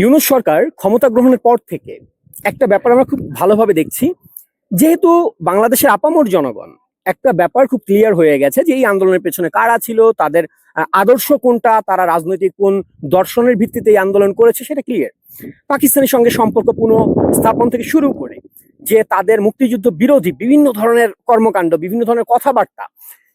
ইউনুস সরকার ক্ষমতা গ্রহণের পর থেকে একটা ব্যাপার আমরা খুব ভালোভাবে দেখছি। যেহেতু বাংলাদেশের আপামর জনগণ, একটা ব্যাপার খুব ক্লিয়ার হয়ে গেছে যে এই আন্দোলনের পেছনে কারা ছিল, তাদের আদর্শ কোনটা, তারা রাজনৈতিক কোন দর্শনের ভিত্তিতে এই আন্দোলন করেছে সেটা ক্লিয়ার পাকিস্তানের সঙ্গে সম্পর্ক পুনঃ স্থাপন থেকে শুরু করে যে তাদের মুক্তিযুদ্ধ বিরোধী বিভিন্ন ধরনের কর্মকাণ্ড, বিভিন্ন ধরনের কথাবার্তা,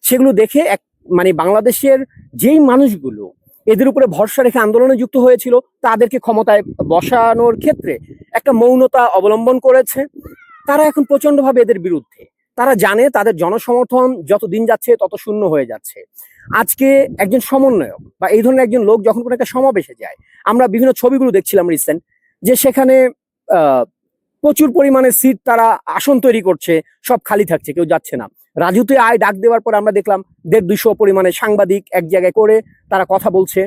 সেগুলো দেখে এক মানে বাংলাদেশের যেই মানুষগুলো এদের উপরে ভরসা রেখে আন্দোলনে যুক্ত হয়েছিল, তাদেরকে ক্ষমতায় বসানোর ক্ষেত্রে একটা মৌনতা অবলম্বন করেছে। তারা এখন প্রচন্ডভাবে এদের বিরুদ্ধে। তারা জানে তাদের জনসমর্থন যত দিন যাচ্ছে তত শূন্য হয়ে যাচ্ছে। আজকে একজন সমন্বয়ক বা এই ধরনের একজন লোক যখন কোনো একটা সমাবেশে যায়, আমরা বিভিন্ন ছবিগুলো দেখছিলাম রিসেন্ট যে সেখানে প্রচুর পরিমাণে সিট তারা আসন তৈরি করছে, সব খালি থাকছে, কেউ যাচ্ছে না। রাজুতে আয় ডাক দেওয়ার পর আমরা দেখলাম দেড় দুইশো পরিমাণে সাংবাদিক এক জায়গায় করে তারা কথা বলছে,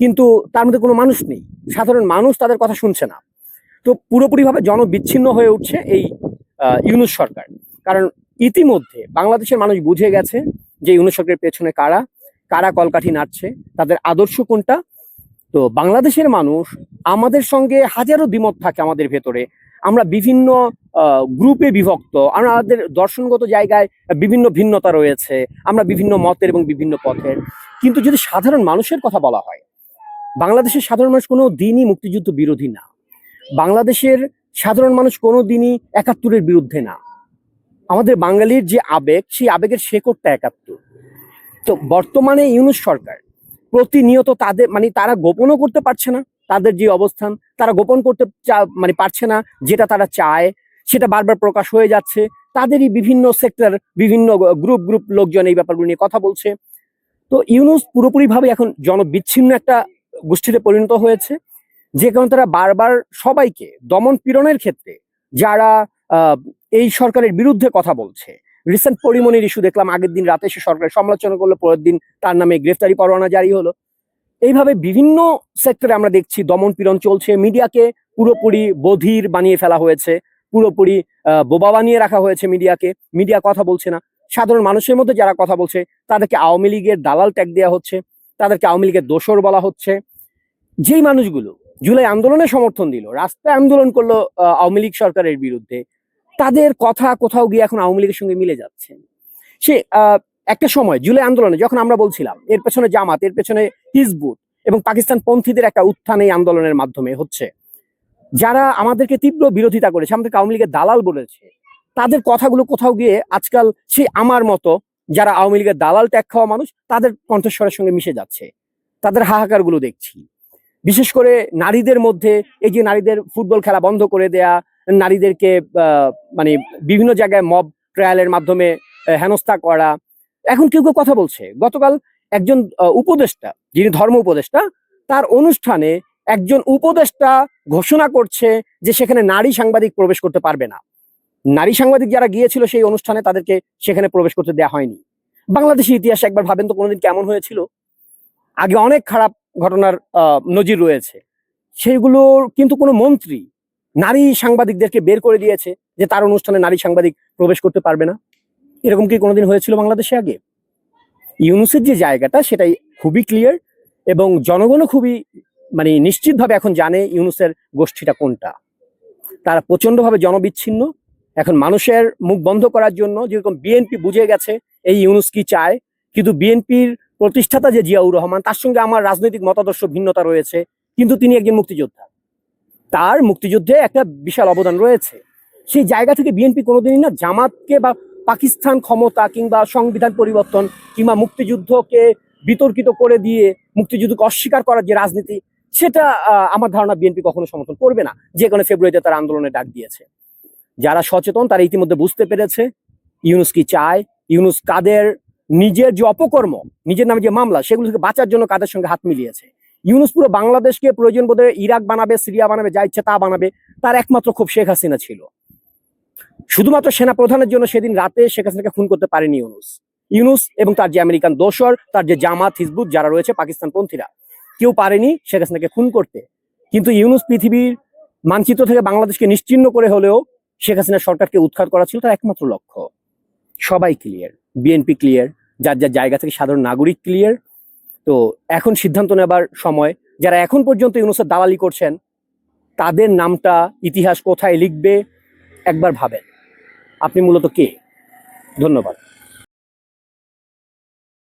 কিন্তু তার মধ্যে কোনো মানুষ নেই। সাধারণ মানুষ তাদের কথা শুনছে না। তো পুরোপুরিভাবে জনবিচ্ছিন্ন হয়ে উঠছে এই ইউনুস সরকার। কারণ ইতিমধ্যে বাংলাদেশের মানুষ বুঝে গেছে যে ইউনুস সরকারের পেছনে কারা কারা কলকাঠি নাড়ছে, তাদের আদর্শ কোনটা তো বাংলাদেশের মানুষ আমাদের সঙ্গে হাজারো দ্বিমত থাকে আমাদের ভেতরে। আমরা বিভিন্ন গ্রুপে বিভক্ত, আমাদের দর্শনগত জায়গায় বিভিন্ন ভিন্নতা রয়েছে, আমরা বিভিন্ন মতের এবং বিভিন্ন পথের। কিন্তু যদি সাধারণ মানুষের কথা বলা হয়, বাংলাদেশের সাধারণ মানুষ কোনো দিনই মুক্তিযুদ্ধ বিরোধী না। বাংলাদেশের সাধারণ মানুষ কোনো দিনই একাত্তরের বিরুদ্ধে না। আমাদের বাঙালির যে আবেগ, সেই আবেগের শেকড়টা একাত্তর। তো বর্তমানে ইউনুস সরকার প্রতিনিয়ত তাদের মানে তারা গোপনও করতে পারছে না তাদের যে অবস্থান, তারা গোপন করতে মানে পারছে না যেটা তারা চায়, সেটা বারবার প্রকাশ হয়ে যাচ্ছে। তাদেরই বিভিন্ন সেক্টর বিভিন্ন গ্রুপ গ্রুপ লোকজন এই ব্যাপারগুলো নিয়ে কথা বলছে। তো ইউনুস পুরোপুরিভাবে এখন জনবিচ্ছিন্ন একটা গোষ্ঠীতে পরিণত হয়েছে, যে কারণে তারা বারবার সবাইকে দমন পীড়নের ক্ষেত্রে যারা এই সরকারের বিরুদ্ধে কথা বলছে রিসেন্ট পরিমণির ইস্যু দেখলাম, আগের দিন রাতে সে সরকারের সমালোচনা করল, পরের দিন তার নামে গ্রেফতারি পরোয়ানা জারি হলো। এইভাবে বিভিন্ন সেক্টরে আমরা দেখছি দমন পীড়ন চলছে, মিডিয়াকে পুরোপুরি বধির বানিয়ে ফেলা হয়েছে, পুরোপুরি বোবা বানিয়ে রাখা হয়েছে মিডিয়াকে। মিডিয়া কথা বলছে না। সাধারণ মানুষের মধ্যে যারা কথা বলছে, তাদেরকে আওয়ামী লীগের দালাল ট্যাগ দেওয়া হচ্ছে, তাদেরকে আওয়ামী লীগের দোসর বলা হচ্ছে। যেই মানুষগুলো জুলাই আন্দোলনে সমর্থন দিল, রাস্তায় আন্দোলন করল আওয়ামী লীগ সরকারের বিরুদ্ধে তাদের কথা কোথাও গিয়ে এখন আওয়ামী লীগের সঙ্গে মিলে যাচ্ছে। সে একটা সময় জুলাই আন্দোলনে যখন আমরা বলছিলাম, এর পেছনে জামাত, এর পেছনে হিজবুত এবং পাকিস্তান পন্থীদের একটা উত্থান এই আন্দোলনের মাধ্যমে হচ্ছে। যারা আমাদেরকে তীব্র বিরোধিতা করেছে, আমাদেরকে আওয়ামী লীগের দালাল বলেছে, তাদের কথাগুলো কোথাও গিয়ে আজকাল সে আমার মতো যারা আওয়ামী লীগের দালাল ত্যাগ খাওয়া মানুষ, তাদের কণ্ঠস্বরের সঙ্গে মিশে যাচ্ছে। তাদের হাহাকারগুলো দেখছি। বিশেষ করে নারীদের মধ্যে এই যে নারীদের ফুটবল খেলা বন্ধ করে দেয়া নারীদেরকে মানে বিভিন্ন জায়গায় মব ট্রায়ালের মাধ্যমে হেনস্থা করা। এখন কেউ কেউ কথা বলছে। গতকাল একজন উপদেষ্টা, যিনি ধর্ম উপদেষ্টা, তার অনুষ্ঠানে একজন উপদেষ্টা ঘোষণা করছে যে সেখানে নারী সাংবাদিক প্রবেশ করতে পারবে না। নারী সাংবাদিক যারা গিয়েছিল সেই অনুষ্ঠানে তাদেরকে সেখানে প্রবেশ করতে দেওয়া হয়নি। বাংলাদেশের ইতিহাসে একবার ভাবেন তো কোনোদিন কেমন হয়েছিল? আগে অনেক খারাপ ঘটনার নজির রয়েছে। সেইগুলোর কিন্তু কোনো মন্ত্রী নারী সাংবাদিকদেরকে বের করে দিয়েছে যে তার অনুষ্ঠানে নারী সাংবাদিক প্রবেশ করতে পারবে না। এরকম কি কোনোদিন হয়েছিল বাংলাদেশে আগে? ইউনুসের যে জায়গাটা, সেটাই খুবই ক্লিয়ার এবং জনগণও খুবই মানে নিশ্চিতভাবে এখন জানে ইউনুসের গোষ্ঠীটা কোনটা। তারা প্রচন্ডভাবে জনবিচ্ছিন্ন। এখন মানুষের মুখ বন্ধ করার জন্য যেরকম বিএনপি বুঝে গেছে এই ইউনুস কি চায়, কিন্তু বিএনপির প্রতিষ্ঠাতা যে জিয়াউর রহমান, তার সঙ্গে আমার রাজনৈতিক মতাদর্শ ভিন্নতা রয়েছে, কিন্তু তিনি একজন মুক্তিযোদ্ধা। তার মুক্তিযুদ্ধে একটা বিশাল অবদান রয়েছে। সেই জায়গা থেকে বিএনপি কোনোদিনই না জামাতকে বা পাকিস্তান ক্ষমতা কিংবা সংবিধান পরিবর্তন কিংবা মুক্তিযুদ্ধকে বিতর্কিত করে দিয়ে মুক্তিযুদ্ধকে অস্বীকার করার যে রাজনীতি, সেটা আমার ধারণা বিএনপি কখনো সমর্থন করবে না। যে কোনো ফেব্রুয়ারিতে তারা আন্দোলনে ডাক দিয়েছে। যারা সচেতন, তারা ইতিমধ্যে বুঝতে পেরেছে, ইউনুস কি চায়? ইউনুস কাদের নিজের যে অপকর্ম, নিজের নামে যে মামলা, সেগুলো থেকে বাঁচার জন্য কাদের সঙ্গে হাত মিলিয়েছে? ইউনুস পুরো বাংলাদেশকে প্রয়োজন বোধে ইরাক বানাবে, সিরিয়া বানাবে, যা ইচ্ছে তা বানাবে। তার একমাত্র খুব শেখ হাসিনা ছিল। শুধুমাত্র সেনা প্রধানের জন্য সেদিন রাতে শেখ হাসিনাকে খুন করতে পারেনি ইউনুস। ইউনুস এবং তার যে আমেরিকান দোসর, তার যে জামাত, হিজবুত যারা রয়েছে পাকিস্তান পন্থীরা কেউ পারেনি শেখ হাসিনাকে খুন করতে। কিন্তু ইউনুস পৃথিবীর মানচিত্র থেকে বাংলাদেশকে নিশ্চিহ্ন করে হলেও শেখ হাসিনা সরকারকে উৎখাত করা ছিল তার একমাত্র লক্ষ্য। সবাই ক্লিয়ার বিএনপি ক্লিয়ার যার যার জায়গা থেকে সাধারণ নাগরিক ক্লিয়ার তো এখন সিদ্ধান্ত নেবার সময়। যারা এখন পর্যন্ত ইউনুসের দালালি করছেন, তাদের নামটা, ইতিহাস কোথায় লিখবে, একবার ভাবেন। আপনি মূলত কে? ধন্যবাদ।